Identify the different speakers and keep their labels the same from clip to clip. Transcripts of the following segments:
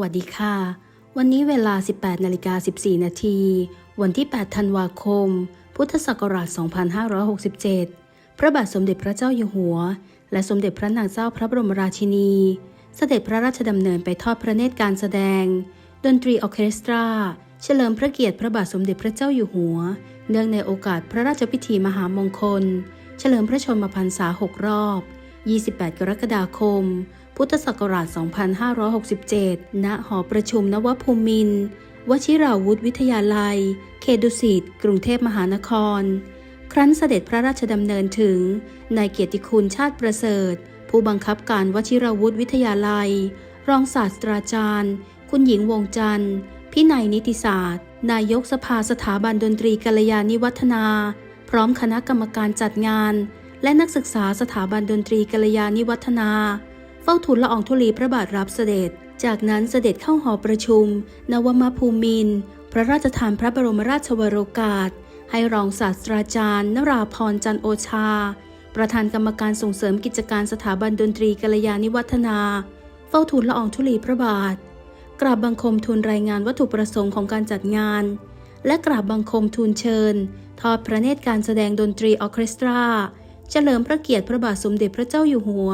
Speaker 1: วัสดีค่ะ วันนี้เวลา 18นาฬิกา14 นาที วันที่ 8 ธันวาคม พุทธศักราช 2567 พระบาทสมเด็จพระเจ้าอยู่หัว และสมเด็จพระนางเจ้าพระบรมราชินี เสด็จพระราชดำเนินไปทอดพระเนตรการแสดง ดนตรีออเคสตรา เฉลิมพระเกียรติพระบาทสมเด็จพระเจ้าอยู่หัว เนื่องในโอกาสพระราชพิธีมหามงคล เฉลิมพระชนมพรรษา 6 รอบ 28 กรกฎาคม พุทธศักราช 2567 ณ หอประชุมนวภูมินทร์วชิราวุธวิทยาลัย เขตดุสิต กรุงเทพมหานคร ครั้นเสด็จพระราชดำเนินถึง นายเกียรติคุณชาติประเสริฐ ผู้บังคับการวชิราวุธวิทยาลัย รองศาสตราจารย์ คุณหญิงวงจันทร์พินัยนิติศาสตร์ นายกสภาสถาบันดนตรีกัลยาณิวัฒนา พร้อมคณะกรรมการจัดงาน และนักศึกษาสถาบันดนตรีกัลยาณิวัฒนา เฝ้าทูลละอองธุลีพระบาทรับเสด็จ จากนั้นเสด็จเข้าหอประชุม นวมภูมินทร์พระราชทานพระบรมราชวโรกาส ให้รองศาสตราจารย์ นราพรจันโอชา ประธานกรรมการส่งเสริมกิจการสถาบันดนตรีกัลยาณิวัฒนา เฝ้าทูลละอองธุลีพระบาท กราบบังคมทูลรายงานวัตถุประสงค์ของการจัดงาน และกราบบังคมทูลเชิญ ทอดพระเนตรการแสดงดนตรีออเคสตรา เฉลิมพระเกียรติพระบาทสมเด็จพระเจ้าอยู่หัว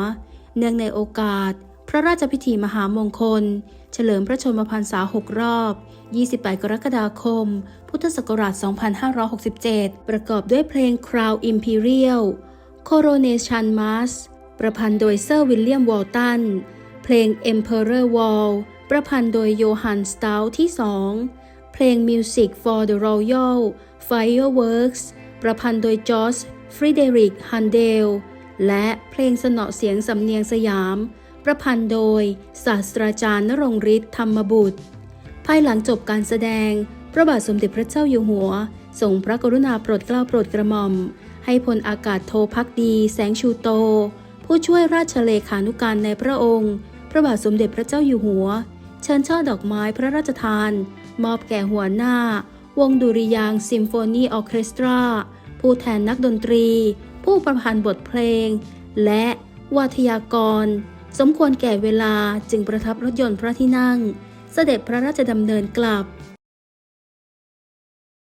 Speaker 1: เนื่องในโอกาส พระราชพิธีมหามงคล เฉลิมพระชนมพรรษา 6 รอบ 28 กรกฎาคม พุทธศักราช 2567 ประกอบด้วยเพลง Crown Imperial Coronation Mass ประพันธ์โดยเซอร์วิลเลียมวอลตัน เพลง Emperor Wall ประพันธ์โดยโยฮันสตาลที่ 2 เพลง Music for the Royal Fireworks ประพันธ์โดยจอร์จฟริเดริกฮันเดล และเพลงสนอเสียงสำเนียงสยาม ประพันธ์โดย ศาสตราจารย์นรงฤทธิ์ธรรมบุตร ภายหลังจบการแสดง พระบาทสมเด็จพระเจ้าอยู่หัวทรงพระกรุณาโปรดเกล้าโปรดกระหม่อม ให้พลอากาศโทพักดีแสงชูโต ผู้ช่วยราชเลขานุการในพระองค์ พระบาทสมเด็จพระเจ้าอยู่หัว เชิญช่อดอกไม้พระราชทาน มอบแก่หัวหน้า วงดุริยางซิมโฟนีออเคสตรา ผู้แทนนักดนตรี ผู้ประพันธ์บทเพลง และวาทยากร สมควรแก่เวลาจึงประทับรถยนต์พระที่นั่ง เสด็จพระราชดำเนินกลับ